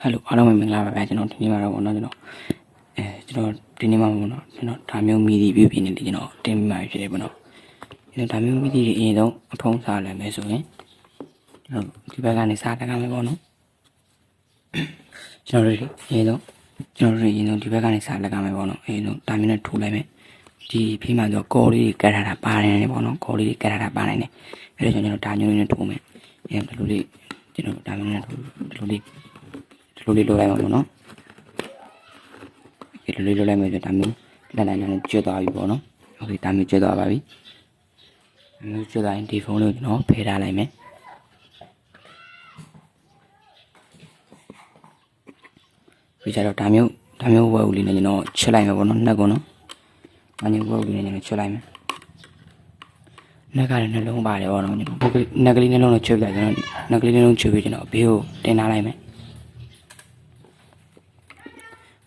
ဟယ်လိုအားလုံးပဲမင်္ဂလာပါဗျာကျွန်တော်ဒီနေ့မှာတော့ဗောနော်ကျွန်တော်အဲကျွန်တော်ဒီနေ့မှာဗောနော်ကျွန်တော်ဒါမျိုးမီဒီပြုပြင်နေတယ်ကျွန်တော်တင်ပြမှာဖြစ်တယ်ဗောနော်ကျွန်တော်ဒါမျိုးမီဒီတွေအရင်ဆုံးအဖုံးစားလိုက်မယ်ဆိုရင်ကျွန်တော်ဒီဘက်ကနေစားတက်ကမယ်ဗောနော်ကျွန်တော်တို့အရင်ဆုံးကျွန်တော်တို့အရင်ဆုံးဒီဘက်ကနေစားလက်ကမယ်ဗောနော်အရင်ဆုံးဒါမျိုးနဲ့ထိုးလိုက်မယ်ဒီဖေးမှဆိုကော်လေးတွေကတ်ထားတာပါနေတယ်ဗောနော်ကော်လေးတွေကတ်ထားတာပါနေတယ်အဲ့ဒါကြောင့်ကျွန်တော်ဒါမျိုးလေးနဲ့ထိုးမယ်အဲဒီလိုလေးကျွန်တော်ဒါမျိုးနဲ့ထိုးဒီလိုလေးဒီ လိုလေးလိုလိုက်အောင်ပေါ့နော်ဒီလိုလေးလိုလိုက်မယ်ဆိုဒါမျိုးလက်လိုက်လိုက်ကျွတ်သွားပြီပေါ့နော်ဟုတ်ပြီဒါမျိုးကျွတ်သွားပါပြီဒါမျိုးကျွတ်သွားရင်ဒီဖုန်းလေးကိုကျွန်တော်ဖယ်ထားလိုက်မယ်ပြီးကြတော့ဒါမျိုးဒါမျိုးဝက်ဦးလေးနဲ့ကျွန်တော်ချက်လိုက်မယ်ပေါ့နော်နှက်ကုန်နော်။ဒါမျိုးဝက်ဦးလေးနဲ့ချက်လိုက်မယ်။နှက်ကလည်းနှလုံးပါတယ်ပေါ့နော်ကျွန်တော်။နှက်ကလေးနှလုံးနဲ့ချွေးပြလိုက်ကျွန်တော်နှက်ကလေးနှလုံးချွေးပြီးကျွန်တော်ဘေးကိုတင်ထားလိုက်မယ်။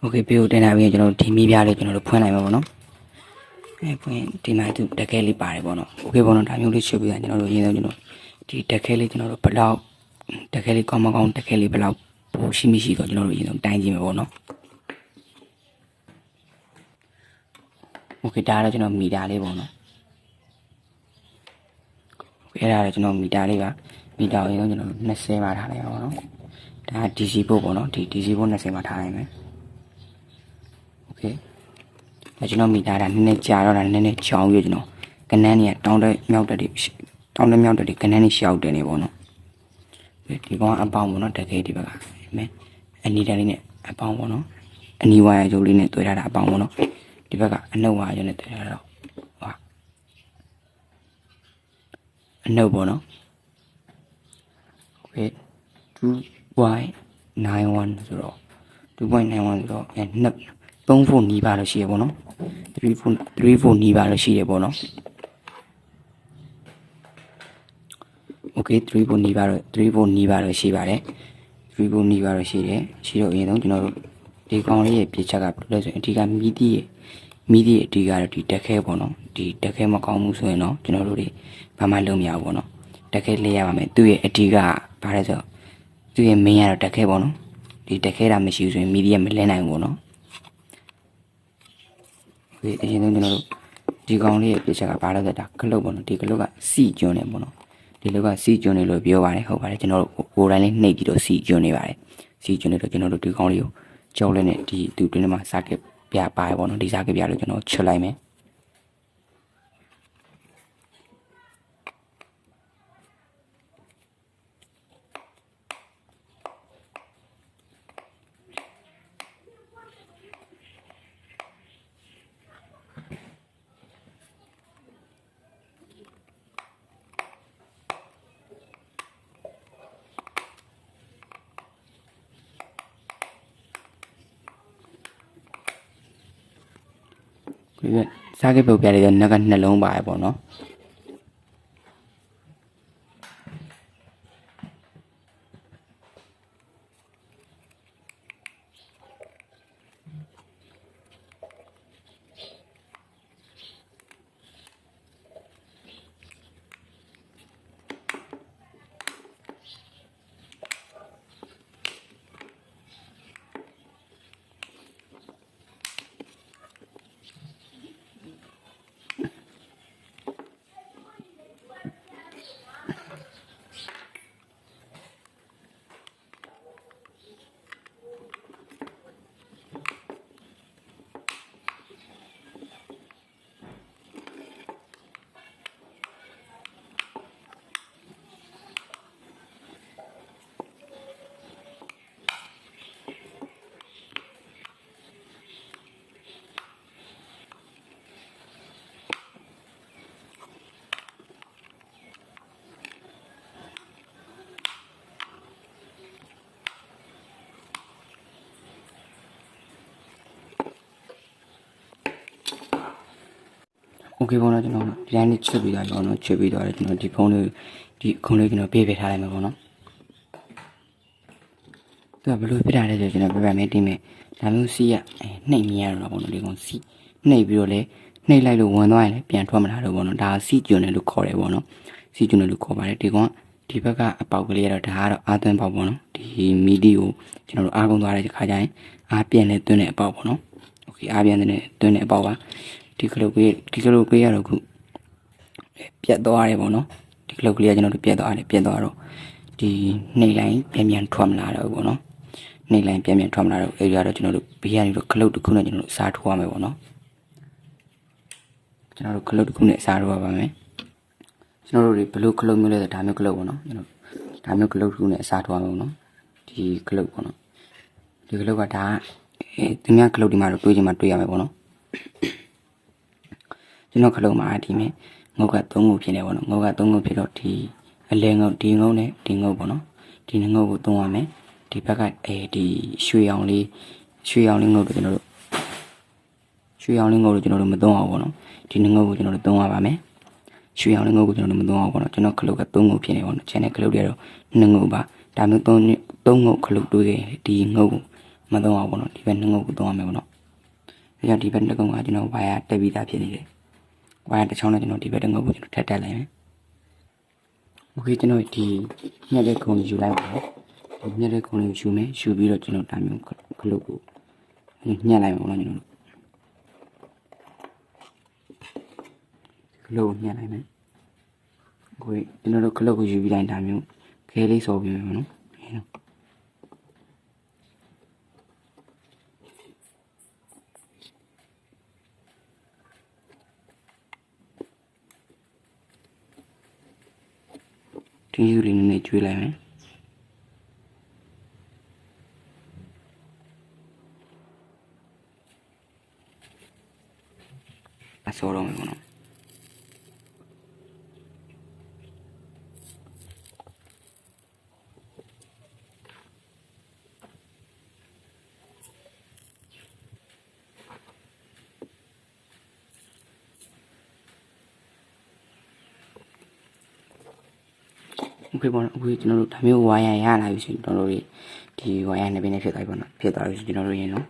โอเคပြီးတော့တင်လာပြီးရင်ကျွန်တော်တို့ဒီမိပြားလေးကျွန်တော်တို့ဖွင့်လိုက်မှာပေါ့နော်အဲဖွင့်ဒီမှာသူတက်ကဲလေးပါတယ်ပေါ့နော်โอเคပေါ့နော်ဒါမျိုးလေးချုပ်ပြီးရင်ကျွန်တော်တို့အရင်ဆုံးကျွန်တော်ဒီတက်ကဲလေးကျွန်တော်တို့ဘယ်လောက်တက်ကဲလေးကောင်းမကောင်းတက်ကဲလေးဘယ်လောက်ပိုရှိမရှိတော့ကျွန်တော်တို့အရင်ဆုံးတိုင်းကြည့်မှာပေါ့နော်โอเคဒါကတော့ကျွန်တော်မီတာလေးပေါ့နော်โอเคအဲ့ဒါကတော့ကျွန်တော်မီတာလေးပါမီတာကိုအရင်ဆုံးကျွန်တော်တို့20မှာထားလိုက်ပါပေါ့နော်ဒါက DC ပို့ပေါ့နော်ဒီ DC ပို့20မှာထားလိုက်မယ် ကဲအဲကျွန်တော်မိသားတာနည်းနည်းကြာတော့တာနည်းနည်းချောင်းပြီးကျွန်တော်ကနန်းတွေကတောင်းတဲ့မြောက်တက်တွေတောင်းတဲ့မြောက်တက်တွေကနန်းတွေရှောက်တယ်နေပေါ့နော်ဒီကောင်အပေါင်းပေါ့နော်တကယ်ဒီဘက်ကမင်းအနီတန်လေးနဲ့အပေါင်းပေါ့နော်အနီဝါရကျိုးလေးနဲ့တွေ့ထားတာအပေါင်းပေါ့နော်ဒီဘက်ကအနှုတ်ဝါရကျိုးနဲ့တွေ့ထားတာတော့ဟာအနှုတ်ပေါ့နော် wait 2.91ဆိုတော့2.91ဆိုတော့အဲနှစ် 3ဖို့နီးပါလို့ရှိရပေါ့နော်3ဖို့3ဖို့နီးပါလို့ရှိရပေါ့နော် Okay 3ဖို့နီးပါတော့3ဖို့နီးပါလို့ရှိပါတယ်3ဖို့နီးပါလို့ရှိတယ်ရှိတော့အရင်ဆုံးကျွန်တော်တို့ဒီကောင်လေးရဲ့ပြချက်ကဘယ်လိုလဲဆိုရင်အဓိကမီဒီရဲ့မီဒီရဲ့အဓိကတော့ဒီတက်ခဲပေါ့နော်ဒီတက်ခဲမကောင်းဘူးဆိုရင်တော့ကျွန်တော်တို့တွေဘာမှလုပ်မရဘူးပေါ့နော်တက်ခဲလေးရပါမယ်သူ့ရဲ့အဓိကဘာလဲဆိုတော့သူ့ရဲ့ main ကတော့တက်ခဲပေါ့နော်ဒီတက်ခဲတာမရှိဘူးဆိုရင်မီဒီရဲ့မလဲနိုင်ဘူးပေါ့နော် ဒီအရင်ဆုံးကျွန်တော်တို့ဒီကောင်လေးရဲ့ပြချက်ကဘာလဲဆိုတော့ကလုတ်ပေါ့နော်ဒီကလုတ်ကစီကျွန်းနေပေါ့နော်ဒီလုတ်ကစီကျွန်းနေလို့ပြောပါတယ်ဟုတ်ပါတယ်ကျွန်တော်တို့ကိုယ်တိုင်လေးနှိပ်ပြီးတော့စီကျွန်းနေပါတယ်စီကျွန်းနေတော့ကျွန်တော်တို့ဒီကောင်လေးကိုကြောက်လဲနဲ့ဒီသူတွင်းထဲမှာစာကက်ပြပါတယ်ပေါ့နော်ဒီစာကက်ပြလို့ကျွန်တော်ချွတ်လိုက်မယ် ဒီကစာကက်ပုတ်ပြလိုက်တဲ့နက်ကနှလုံးပါတယ်ပေါ့နော် โอเคပေါ့နော်ကျွန်တော်ဒီတိုင်းလေးချွတ်ပြီးသားပေါ့နော်ချွတ်ပြီးတော့ကျွန်တော်ဒီဖုန်းလေးဒီခုံးလေးကျွန်တော်ပေးပေးထားလိုက်မှာပေါ့နော်သူကဘယ်လိုဖြစ်တာလဲဆိုကျွန်တော်ပြပြမယ်တင်မယ်ဒါမျိုးစီးရအဲနှိပ်မြင်ရတော့ပေါ့နော်ဒီကောင်စီးနှိပ်ပြီးတော့လေနှိပ်လိုက်လို့ဝင်သွားရင်လည်းပြန်ထွက်မလာတော့ပေါ့နော်ဒါစီးကျွန်းတယ်လို့ခေါ်တယ်ပေါ့နော်စီးကျွန်းတယ်လို့ခေါ်ပါတယ်ဒီကောင်ဒီဘက်ကအပေါက်ကလေးကတော့ဒါကတော့အာသွင်းပေါက်ပေါ့နော်ဒီ မီဒီကိုကျွန်တော်တို့အားကုန်းသွားတဲ့ခါကျရင်အားပြန်လဲသွင်းတဲ့အပေါက်ပေါ့နော်โอเคအားပြန်တဲ့သွင်းတဲ့အပေါက်ပါ ဒီကလုတ်ကြီးဒီကလုတ်ကြီးရတော့ခုပြတ်သွားတယ်ပေါ့နော်ဒီကလုတ်ကလေးကကျွန်တော်တို့ပြတ်သွားတယ်ပြတ်သွားတော့ဒီနှိပ်လိုက်ပြန်ပြန်ထွက်မလာတော့ဘူးပေါ့နော်နှိပ်လိုက်ပြန်ပြန်ထွက်မလာတော့အဲဒီကတော့ကျွန်တော်တို့ဘေးကနေတော့ကလုတ်တစ်ခုနဲ့ကျွန်တော်တို့အစားထိုးရမယ်ပေါ့နော်ကျွန်တော်တို့ကလုတ်တစ်ခုနဲ့အစားထိုးရပါမယ်ကျွန်တော်တို့ဒီဘလို့ကလုတ်မျိုးလဲဆိုဒါမျိုးကလုတ်ပေါ့နော်ကျွန်တော်ဒါမျိုးကလုတ်တစ်ခုနဲ့အစားထိုးရမယ်ပေါ့နော်ဒီကလုတ်ပေါ့နော်ဒီကလုတ်ကဒါအဲသူများကလုတ်ဒီမှာတော့တွေးချင်မှတွေးရမယ်ပေါ့နော် ကျွန်တော်ကလုတ်မှာဒီမဲ့ငုတ်က3ခုဖြစ်နေပေါ့နော်ငုတ်က3ခုဖြစ်တော့ဒီအလဲငုတ်ဒီငုတ်နဲ့ဒီငုတ်ပေါ့နော်ဒီငုတ်ကိုသုံးရမယ်ဒီဘက်ကအဲဒီရွှေရောင်လေးရွှေရောင်လေးငုတ်ကိုကျွန်တော်တို့ရွှေရောင်လေးငုတ်ကိုကျွန်တော်တို့မသုံးအောင်ပေါ့နော်ဒီငုတ်ကိုကျွန်တော်တို့သုံးရပါမယ်ရွှေရောင်လေးငုတ်ကိုကျွန်တော်တို့မသုံးအောင်ပေါ့နော်ကျွန်တော်ကလုတ်က3ငုတ်ဖြစ်နေပေါ့နော် channel ကလုတ်တွေကတော့2ငုတ်ပါဒါမျိုး3 3ငုတ်ကလုတ်တွေးခဲ့ဒီငုတ်ကိုမသုံးအောင်ပေါ့နော်ဒီဘက်2ငုတ်ကိုသုံးရမယ်ပေါ့နော်ဒါကြောင့်ဒီဘက်တစ်ကုန်းကကျွန်တော်ဝါယာတက်ပြီးသားဖြစ်နေတယ် ဝါယာတစ်ချောင်းနဲ့ကျွန်တော်ဒီဘက်တစ်ငုတ်ကိုကျွန်တော်ထပ်တက်လိုက်မယ်โอเคကျွန်တော်ဒီညက်တဲ့ခုံလေးယူလိုက်ပါမယ်ဒီညက်တဲ့ခုံလေးကိုယူမယ်ယူပြီးတော့ကျွန်တော်ဒါမျိုးကလုတ်ကိုညှက်လိုက်ပါပေါ့နော်ကျွန်တော်တို့ကလုတ်ကိုညှက်လိုက်မယ်ကိုကျွန်တော်တို့ကလုတ်ကိုယူပြီးတိုင်းဒါမျိုးခဲလေးစော်ပြီးမယ်ပေါ့နော် တင်းယူလေးနည်းနည်းကျွေးလိုက်မယ် okay ပေါ့နော်အခုကျွန်တော်တို့ဒါမျိုးဝါယာရလာပြီဆိုရင်ကျွန်တော်တို့ဒီဝါယာနှစ်ပင်နဲ့ဖြစ်သွားပြီပေါ့နော်ဖြစ်သွားပြီဆိုကျွန်တော်တို့ရင်နော်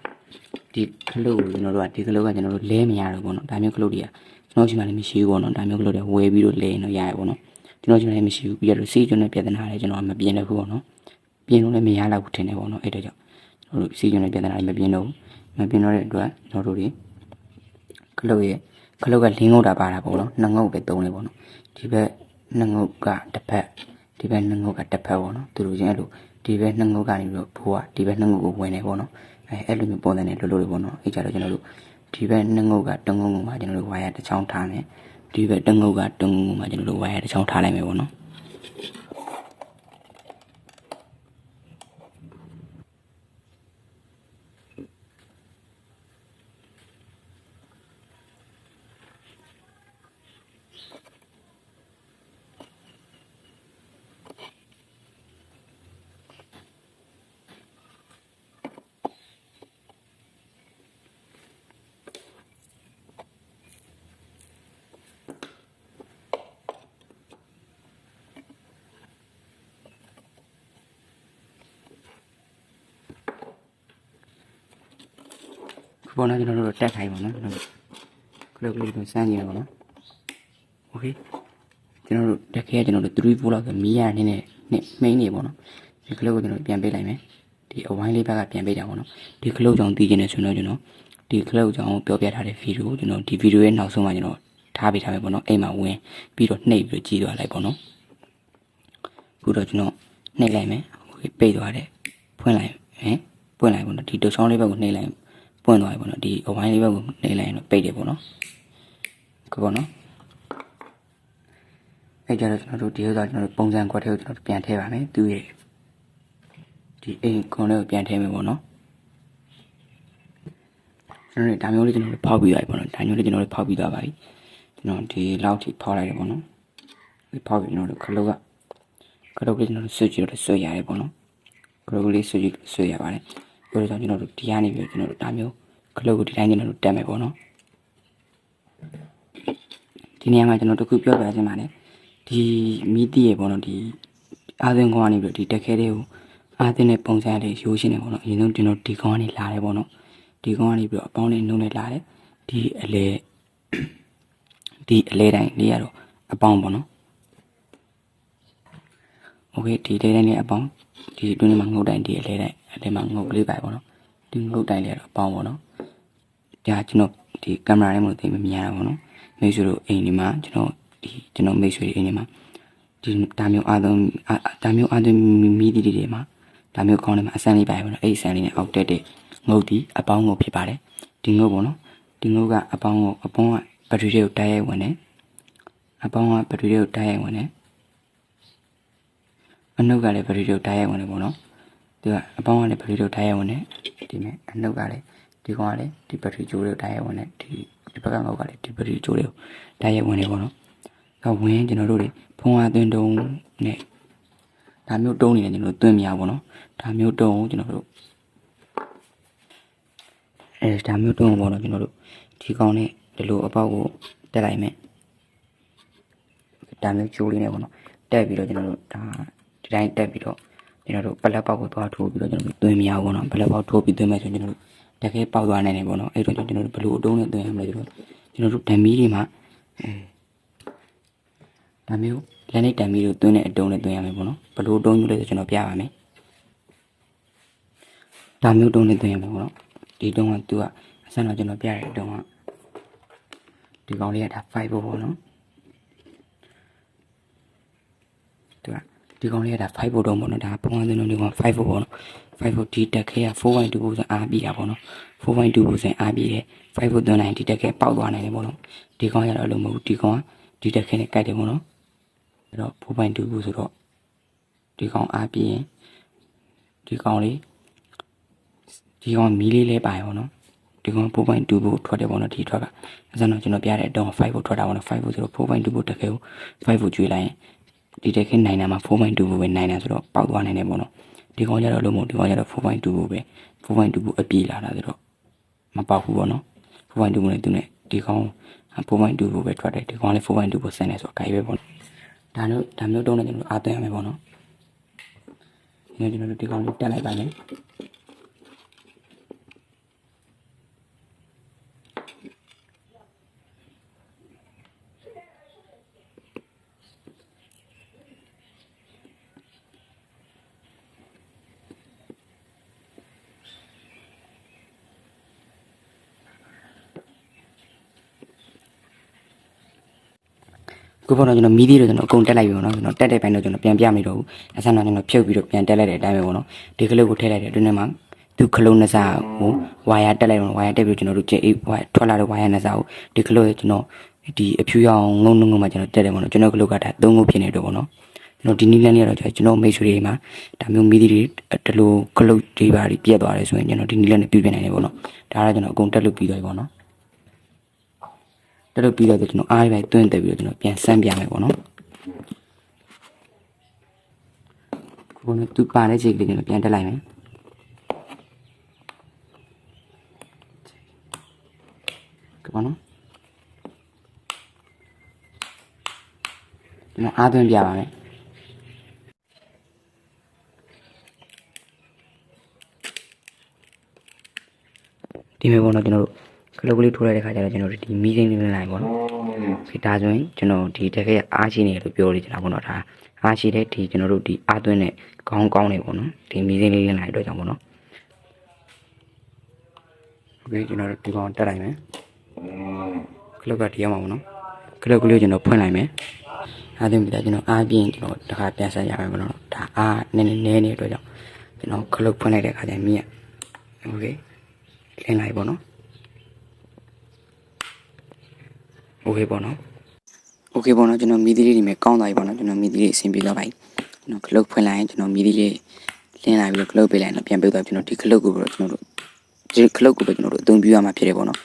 ဒီကလုတ်ကိုကျွန်တော်တို့ကဒီကလုတ်ကကျွန်တော်တို့လဲမရတော့ဘူးပေါ့နော်ဒါမျိုးကလုတ်တွေကကျွန်တော်ချိန်မှလည်းမရှိဘူးပေါ့နော်ဒါမျိုးကလုတ်တွေဝယ်ပြီးတော့လဲရင်တော့ရရပေါ့နော်ကျွန်တော်ချိန်မှလည်းမရှိဘူးပြီးတော့စီးကျွန်တော်ပြဿနာလည်းကျွန်တော်မပြင်းတော့ဘူးပေါ့နော်ပြင်းလို့လည်းမရတော့ဘူးထင်တယ်ပေါ့နော်အဲ့ဒါကြောင့်ကျွန်တော်တို့စီးကျွန်တော်ပြဿနာလည်းမပြင်းတော့ဘူးမပြင်းတော့တဲ့အတွက်ကျွန်တော်တို့တွေကလုတ်ရဲ့ကလုတ်ကလင်းငုတ်တာပါတာပေါ့နော်နှငုတ်ပဲတုံးနေပေါ့နော်ဒီဘက်နှငုတ်ကတစ်ဖက် ဒီဘက်နှစ်ငုတ်ကတစ်ဖက်ပေါ့နော်သူတို့ချင်းအဲ့လိုဒီဘက်နှစ်ငုတ်ကနေပြီးတော့ဘိုးကဒီဘက်နှစ်ငုတ်ကိုဝင်နေပေါ့နော်အဲအဲ့လိုမျိုးပုံစံနဲ့လိုလိုလေးပေါ့နော်အဲ့ကြတော့ကျွန်တော်တို့ဒီဘက်နှစ်ငုတ်ကတငုတ်ငုတ်မှာကျွန်တော်တို့ဝါယာတစ်ချောင်းထားမယ်ဒီဘက်တငုတ်ကတငုတ်ငုတ်မှာကျွန်တော်တို့ဝါယာတစ်ချောင်းထားလိုက်မယ်ပေါ့နော် ပေါ်တော့ကျွန်တော်တို့တက်ခိုင်းပါနော်ကလုတ်ကလေးကိုစမ်းကြည့်ရပါတော့โอเคကျွန်တော်တို့တက်ခဲကျွန်တော်တို့3 4လောက်ကမီးရနေနဲ့နဲ့မိန်းနေပေါ့နော်ဒီကလုတ်ကိုကျွန်တော်ပြန်ပေးလိုက်မယ်ဒီအဝိုင်းလေးဘက်ကပြန်ပေးတာပေါ့နော်ဒီကလုတ်ကြောင့်တည်ကျင်နေဆိုတော့ကျွန်တော်ဒီကလုတ်ကြောင့်ပြောပြထားတဲ့ဗီဒီယိုကိုကျွန်တော်ဒီဗီဒီယိုရဲ့နောက်ဆုံးမှာကျွန်တော်ထားပေးထားမယ်ပေါ့နော်အိမ်မှာဝင်ပြီးတော့နှိပ်ပြီးတော့ကြည့်သွားလိုက်ပေါ့နော်ခုတော့ကျွန်တော်နှိပ်လိုက်မယ်ဟိုပိတ်သွားတယ်ဖွင့်လိုက်ဟင်ပွင့်လိုက်ပေါ့နော်ဒီတုတ်ဆောင်လေးဘက်ကိုနှိပ်လိုက် ပွင့်သွားပြီပေါ့နော်ဒီအဝိုင်းလေးဘက်ကိုနှိပ်လိုက်ရင်တော့ပိတ်တယ်ပေါ့နော်ကပေါ့နော်အဲ့ကြတော့ကျွန်တော်တို့ဒီဥစ္စာကျွန်တော်တို့ပုံစံကွက်ထဲကိုကျွန်တော်တို့ပြန်ထည့်ပါမယ်သူရဲ့ဒီအိမ်ကွန်လေးကိုပြန်ထည့်မယ်ပေါ့နော်ကျွန်တော်တို့ဒါမျိုးလေးကျွန်တော်တို့ဖောက်ပြီးသွားပြီပေါ့နော်ဒါမျိုးလေးကျွန်တော်တို့ဖောက်ပြီးသွားပါပြီကျွန်တော်ဒီလောက်ထိဖောက်လိုက်တယ်ပေါ့နော်ဒီဖောက်ပြီးကျွန်တော်တို့ခလုတ်ကခလုတ်လေးကျွန်တော်တို့ဆွကြည့်တော့ဆွရတယ်ပေါ့နော်ခလုတ်လေးဆွကြည့်ဆွရပါတယ် ပြောရအောင်ကျွန်တော်တို့ဒီကနေပြီးကျွန်တော်တို့ဒါမျိုးခလုတ်ကိုဒီတိုင်းကျွန်တော်တို့တက်မယ်ပေါ့နော်ဒီနေရာမှာကျွန်တော်တို့ခုပြောပြချင်ပါတယ်ဒီမီတီရဲ့ပေါ့နော်ဒီအာသင်ကောင်ကနေပြီးဒီတက်ခဲလေးကိုအာသင်တဲ့ပုံစံလေးရိုးရှင်းနေပေါ့နော်အရင်ဆုံးကျွန်တော်ဒီကောင်ကနေလာတယ်ပေါ့နော်ဒီကောင်ကနေပြီးတော့အပေါင်းနဲ့နှုံးနဲ့လာတယ်ဒီအလဲဒီအလဲတိုင်းလေးရတော့အပေါင်းပေါ့နော်โอเคဒီလေးတိုင်းလေးအပေါင်း ဒီအတွင်းထဲမှာငုတ်တိုင်တည်းလဲတဲ့ အထဲမှာငုတ်ကလေးပါပေါ့နော်ဒီငုတ်တိုင်လေးကတော့အပေါင်းပေါ့နော်ဒါကျွန်တော်ဒီကင်မရာထဲမှာသိမမြင်ရတာပေါ့နော်မိတ်ဆွေတို့အိမ်ဒီမှာကျွန်တော်ဒီကျွန်တော်မိတ်ဆွေတွေအိမ်ဒီမှာဒီဒါမျိုးအားလုံးအာဒါမျိုးအားလုံးမီးတီတွေမှာဒါမျိုးကောင်းတယ်မှာအစမ်းလေးပါပေါ့နော်အဲ့ဒီအစမ်းလေးနဲ့အောက်တက်တဲ့ငုတ်ဒီအပေါင်းငုတ်ဖြစ်ပါတယ်ဒီငုတ်ပေါ့နော်ဒီငုတ်ကအပေါင်းငုတ်အပေါင်းကဘက်ထရီတွေကိုတိုက်ရိုက်ဝင်တယ်အပေါင်းကဘက်ထရီတွေကိုတိုက်ရိုက်ဝင်တယ်အနှုတ်ကလည်းဗရီဒီယိုတိုက်ရိုက်ဝင်နေပေါ့နော် သူကအပေါင်းကလည်းဗရီဒီယိုတိုက်ရိုက်ဝင်နေဒီမဲ့အနှုတ်ကလည်းဒီကောင်ကလည်းဒီဘက်ထရီဂျိုးတွေကိုတိုက်ရိုက်ဝင်နေဒီဒီဘက်ကငေါက်ကလည်းဒီဘက်ထရီဂျိုးတွေကိုတိုက်ရိုက်ဝင်နေပေါ့နော်ကဝင်ကျွန်တော်တို့တွေဖုံးအားသွင်းတုံးနဲ့ဒါမျိုးတုံးနေတယ်ကျွန်တော်တို့သွင်းမရဘူးပေါ့နော်ဒါမျိုးတုံးကိုကျွန်တော်တို့အဲဒါမျိုးတုံးပေါ့နော်ကျွန်တော်တို့ဒီကောင်နဲ့ဒီလိုအပေါက်ကိုတက်လိုက်မယ်ဒါမျိုးချိုးလေးနဲ့ပေါ့နော်တက်ပြီးတော့ကျွန်တော်တို့ဒါဒီတိုင်းတက်ပြီးတော့ ကျွန်တော်တို့ပလက်ပေါက်ကိုသွားထိုးပြီးတော့ကျွန်တော်တို့သွင်းမရဘူးပေါ့နော်ပလက်ပေါက်ထိုးပြီးသွင်းမယ်ဆိုရင်ကျွန်တော်တို့တကယ်ပေါက်သွားနိုင်တယ်ပေါ့နော်အဲ့တော့ကျွန်တော်တို့ဘယ်လိုအတုံးနဲ့သွင်းရမလဲကျွန်တော်ကျွန်တော်တို့ဓမီတွေမှာအဲဒါမျိုးလက်နဲ့ဓမီတွေသွင်းတဲ့အတုံးနဲ့သွင်းရမယ်ပေါ့နော်ဘယ်လိုအတုံးမျိုးလဲဆိုကျွန်တော်ပြပါမယ်ဒါမျိုးတုံးနဲ့သွင်းရမယ်ပေါ့နော်ဒီတုံးကသူကအစမ်းတော့ကျွန်တော်ပြရတဲ့တုံးကဒီကောင်လေးကဒါ5ပေါ့ပေါ့နော်သူက ဒီကောင်လေးကဒါ5ဖို့တော့ပေါ့နော်ဒါပုံမှန်သင်းလုံးလေးက5ဖို့ပေါ့နော်5ဖို့ဒီတက်ခဲက4.2ဖို့ဆိုအားပြတာပေါ့နော်4.2ဖို့ဆိုအားပြတယ်5ဖို့သွင်းနိုင်ဒီတက်ခဲပေါက်သွားနိုင်တယ်ပေါ့နော်ဒီကောင်ရတော့လို့မဟုတ်ဒီကောင်ကဒီတက်ခဲနဲ့ကြိုက်တယ်ပေါ့နော်အဲ့တော့4.2ဖို့ဆိုတော့ဒီကောင်အားပြရင်ဒီကောင်လေးဒီကောင်မီးလေးလဲပါရပေါ့နော်ဒီကောင်4.2ဖို့ထွက်တယ်ပေါ့နော်ဒီထွက်ကအဲဆိုတော့ကျွန်တော်ပြတဲ့အတုံး5ဖို့ထွက်တာပေါ့နော်5ဖို့ဆိုတော့4.2ဖို့တက်ခဲကို5ဖို့ကျွေးလိုက်ရင် ဒီတက်ခင်းနိုင်တာမှာ4.2ဘူးပဲနိုင်တာဆိုတော့ပေါက်သွားနိုင်တယ်ပေါ့နော်ဒီကောင်ကြတော့လို့မဟုတ်ဒီကောင်ကြတော့4.2ဘူးပဲ4.2ဘူးအပြေးလာတာဆိုတော့မပေါက်ဘူးပေါ့နော်4.2ဘူးနဲ့သူနဲ့ဒီကောင်4.2ဘူးပဲထွက်တယ်ဒီကောင်လည်း4.2ဘူးဆင်းနေဆိုတော့ကြိုက်ပဲပေါ့နော်ဒါတို့ဒါမျိုးတုံးနေကျွန်တော်အားသွင်းရမယ်ပေါ့နော်ဒီကျွန်တော်တို့ဒီကောင်လေးတက်လိုက်ပါမယ် ခုပေါ့နော်ကျွန်တော်မီးသေးတော့ကျွန်တော်အကုန်တက်လိုက်ပြီပေါ့နော်ကျွန်တော်တက်တဲ့ဘက်တော့ကျွန်တော်ပြန်ပြမိတော့ဘူးအဆန်တော့ကျွန်တော်ဖြုတ်ပြီးတော့ပြန်တက်လိုက်တဲ့အတိုင်းပဲပေါ့နော်ဒီကလုတ်ကိုထည့်လိုက်တဲ့အတွင်းထဲမှာသူခလုံးနှစ်စားကိုဝါယာတက်လိုက်တော့ဝါယာတက်ပြီးကျွန်တော်တို့ကျအိဝါထွက်လာတဲ့ဝါယာနှစ်စားကိုဒီကလုတ်ရဲ့ကျွန်တော်ဒီအဖြူရောင်ငုံငုံငုံမှာကျွန်တော်တက်တယ်ပေါ့နော်ကျွန်တော်ကလုတ်ကဒါသုံးခုဖြစ်နေတော့ပေါ့နော်ကျွန်တော်ဒီနီးလန်းလေးကတော့ကျွန်တော်မိတ်ဆွေတွေမှာဒါမျိုးမီးသေးတွေဒီလိုကလုတ်တွေပါပြက်သွားတယ်ဆိုရင်ကျွန်တော်ဒီနီးလန်းနဲ့ပြပြနိုင်တယ်ပေါ့နော်ဒါကတော့ကျွန်တော်အကုန်တက်လို့ပြီးသွားပြီပေါ့နော် တက်လို့ပြီးတော့ကျွန်တော်အားရပိုင်းတွင်းတက်ပြီးတော့ကျွန်တော်ပြန်ဆန်းပြမယ်ပေါ့နော်ခုနကသူပါတဲ့ချိန်ကလေးကျွန်တော်ပြန်တက်လိုက်မယ်ကဘာနော်ကျွန်တော်အားသွင်းပြပါမယ်ဒီမဲ့ပေါ့နော်ကျွန်တော်တို့ ကလုတ်ကလေးထိုးလိုက်တဲ့ခါကျတော့ကျွန်တော်တို့ဒီမီးစိမ်းလေးလိုက်ပေါ့နော်ဒီဒါဆိုရင်ကျွန်တော်ဒီတကယ်အားရှိနေတယ်လို့ပြောလို့ကျွန်တော်ပေါ့နော်ဒါအားရှိတဲ့ဒီကျွန်တော်တို့ဒီအားသွင်းတဲ့ကောင်းကောင်းနေပေါ့နော်ဒီမီးစိမ်းလေးလိုက်အတွက်ကြောင့်ပေါ့နော်โอเคကျွန်တော်တို့ဒီကောင်တက်လိုက်မယ်ကလုတ်ကဒီရောက်မှာပေါ့နော်ကလုတ်ကလေးကိုကျွန်တော်ဖွင့်လိုက်မယ်အားသွင်းပြီးတော့ကျွန်တော်အားပြင်းကျွန်တော်တခါပြန်ဆက်ရမယ်ပေါ့နော်ဒါအားနည်းနည်းနည်းနေအတွက်ကြောင့်ကျွန်တော်ကလုတ်ဖွင့်လိုက်တဲ့ခါကျရင်မီးရโอเคလင်းလိုက်ပေါ့နော် โอเคပေါ့နော်โอเคပေါ့နော်ကျွန်တော်မီဒီလေးတွေမဲ့ကောင်းသွားပြီပေါ့နော်ကျွန်တော်မီဒီလေးအဆင်ပြေသွားပါပြီကျွန်တော်ခလုတ်ဖွင့်လိုက်ရင်ကျွန်တော်မီဒီလေးလင်းလာပြီးတော့ခလုတ်ပေးလိုက်ရင်တော့ပြန်ပေးသွားကျွန်တော်ဒီခလုတ်ကိုပဲကျွန်တော်တို့ဒီခလုတ်ကိုပဲကျွန်တော်တို့အသုံးပြုရမှာဖြစ်တယ်ပေါ့နော်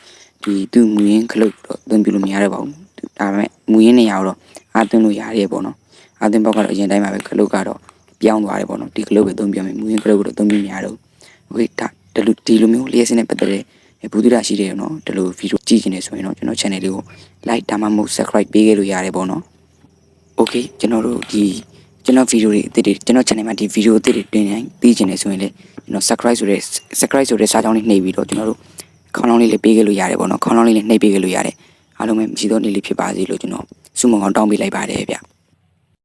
ဒီသူ့မူရင်းခလုတ်တော့အသုံးပြုလို့မရတော့ပါဘူးဒါပေမဲ့မူရင်းနေရာတော့အာသွင်းလို့ရတယ်ပေါ့နော်အာသွင်းဘောက်ကတော့အရင်တိုင်းမှာပဲခလုတ်ကတော့ပြောင်းသွားတယ်ပေါ့နော်ဒီခလုတ်ပဲအသုံးပြုရမယ်မူရင်းခလုတ်ကိုတော့အသုံးပြုမရတော့ဘူးโอเคဒါဒီလိုဒီလိုမျိုးလျှက်စင်းနဲ့ပတ်သက်တဲ့ ဘူးတိရရှိတယ်နော်ဒီလိုဗီဒီယိုကြည့်ချင်နေဆိုရင်တော့ကျွန်တော် channel လေးကို like ဒါမှမဟုတ် subscribe ပေးခဲ့လို့ရတယ်ပေါ့နော် okay ကျွန်တော်တို့ဒီကျွန်တော်ဗီဒီယိုတွေအသစ်တွေကျွန်တော် channel မှာဒီဗီဒီယိုအသစ်တွေတင်နိုင်သိချင်နေဆိုရင်လေကျွန်တော် subscribe ဆိုတဲ့ subscribe ဆိုတဲ့စာကြောင်းလေးနှိပ်ပြီးတော့ကျွန်တော်တို့ခေါင်းလောင်းလေးလေးပေးခဲ့လို့ရတယ်ပေါ့နော်ခေါင်းလောင်းလေးလေးနှိပ်ပေးခဲ့လို့ရတယ်အားလုံးပဲမရှိတော့နေ့လေးဖြစ်ပါစေလို့ကျွန်တော်စုမုံကောင်တောင်းပေးလိုက်ပါတယ်ဗျ